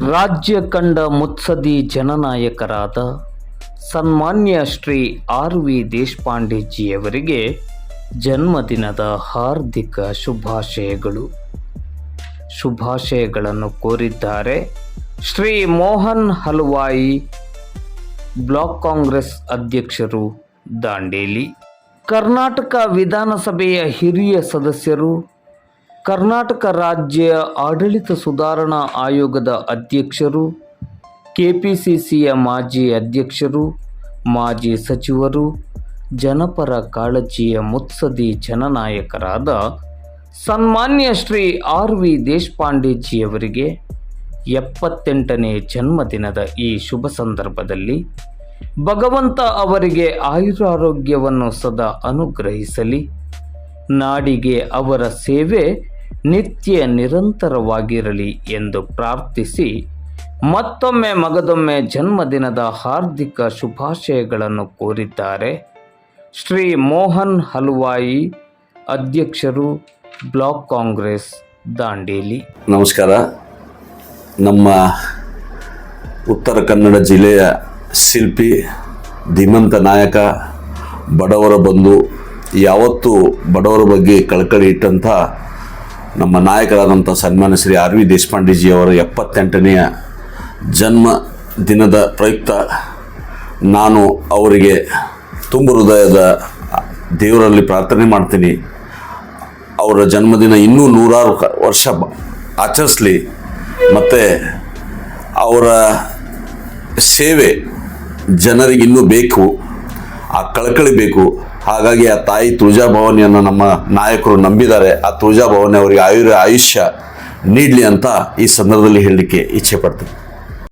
ರಾಜ್ಯ ಕಂಡ ಮುತ್ಸದಿ ಜನನಾಯಕರಾದ ಸನ್ಮಾನ್ಯ ಶ್ರೀ ಆರ್ ವಿ ದೇಶಪಾಂಡೆಜಿಯವರಿಗೆ ಜನ್ಮದಿನದ ಹಾರ್ದಿಕ ಶುಭಾಶಯಗಳು. ಶುಭಾಶಯಗಳನ್ನು ಕೋರಿದ್ದಾರೆ ಶ್ರೀ ಮೋಹನ್ ಹಲ್ವಾಯಿ, ಬ್ಲಾಕ್ ಕಾಂಗ್ರೆಸ್ ಅಧ್ಯಕ್ಷರು ದಾಂಡೇಲಿ. ಕರ್ನಾಟಕ ವಿಧಾನಸಭೆಯ ಹಿರಿಯ ಸದಸ್ಯರು ಕರ್ನಾಟಕ ರಾಜ್ಯ ಆಡಳಿತ ಸುಧಾರಣಾ ಆಯೋಗದ ಅಧ್ಯಕ್ಷರು, ಕೆಪಿಸಿಸಿಯ ಮಾಜಿ ಅಧ್ಯಕ್ಷರು, ಮಾಜಿ ಸಚಿವರು, ಜನಪರ ಕಾಳಜಿಯ ಮುತ್ಸದಿ ಜನನಾಯಕರಾದ ಸನ್ಮಾನ್ಯ ಶ್ರೀ ಆರ್ ವಿ ದೇಶಪಾಂಡೆಜಿಯವರಿಗೆ ಎಪ್ಪತ್ತೆಂಟನೇ ಜನ್ಮದಿನದ ಈ ಶುಭ ಸಂದರ್ಭದಲ್ಲಿ ಭಗವಂತ ಅವರಿಗೆ ಆಯುರಾರೋಗ್ಯವನ್ನು ಸದಾ ಅನುಗ್ರಹಿಸಲಿ. ನಾಡಿಗೆ ಅವರ ಸೇವೆ ನಿತ್ಯ ನಿರಂತರವಾಗಿರಲಿ ಎಂದು ಪ್ರಾರ್ಥಿಸಿ ಮತ್ತೊಮ್ಮೆ ಮಗದೊಮ್ಮೆ ಜನ್ಮದಿನದ ಹಾರ್ದಿಕ ಶುಭಾಶಯಗಳನ್ನು ಕೋರಿದ್ದಾರೆ. ಶ್ರೀ ಮೋಹನ್ ಹಲ್ವಾಯಿ, ಅಧ್ಯಕ್ಷರು ಬ್ಲಾಕ್ ಕಾಂಗ್ರೆಸ್, ದಾಂಡೇಲಿ. ನಮಸ್ಕಾರ. ನಮ್ಮ ಉತ್ತರ ಕನ್ನಡ ಜಿಲ್ಲೆಯ ಶಿಲ್ಪಿ, ಧೀಮಂತ ನಾಯಕ, ಬಡವರ ಬಂಧು, ಯಾವತ್ತೂ ಬಡವರ ಬಗ್ಗೆ ಕಳಕಳಿ ಇಟ್ಟಂಥ ನಮ್ಮ ನಾಯಕರಾದಂಥ ಸನ್ಮಾನ್ಯ ಶ್ರೀ ಆರ್ ವಿ ದೇಶಪಾಂಡೆಜಿಯವರ ಎಪ್ಪತ್ತೆಂಟನೆಯ ಜನ್ಮ ದಿನದ ಪ್ರಯುಕ್ತ ನಾನು ಅವರಿಗೆ ತುಂಬ ಹೃದಯದ ದೇವರಲ್ಲಿ ಪ್ರಾರ್ಥನೆ ಮಾಡ್ತೀನಿ. ಅವರ ಜನ್ಮದಿನ ಇನ್ನೂ ನೂರಾರು ವರ್ಷ ಆಚರಿಸಲಿ. ಮತ್ತು ಅವರ ಸೇವೆ ಜನರಿಗೆ ಇನ್ನೂ ಬೇಕು. ಆ ಕಳಕಳಿ ಬೇಕು. ಹಾಗಾಗಿ ಆ ತಾಯಿ ತುಳಜಾ ಭವಾನಿಯನ್ನು ನಮ್ಮ ನಾಯಕರು ನಂಬಿದ್ದಾರೆ. ಆ ತುಳಜಾ ಭವಾನಿ ಅವರಿಗೆ ಆಯುರ ಆಯುಷ್ಯ ನೀಡಲಿ ಅಂತ ಈ ಸಂದರ್ಭದಲ್ಲಿ ಹೇಳಲಿಕ್ಕೆ ಇಚ್ಛೆ ಪಡ್ತೀನಿ.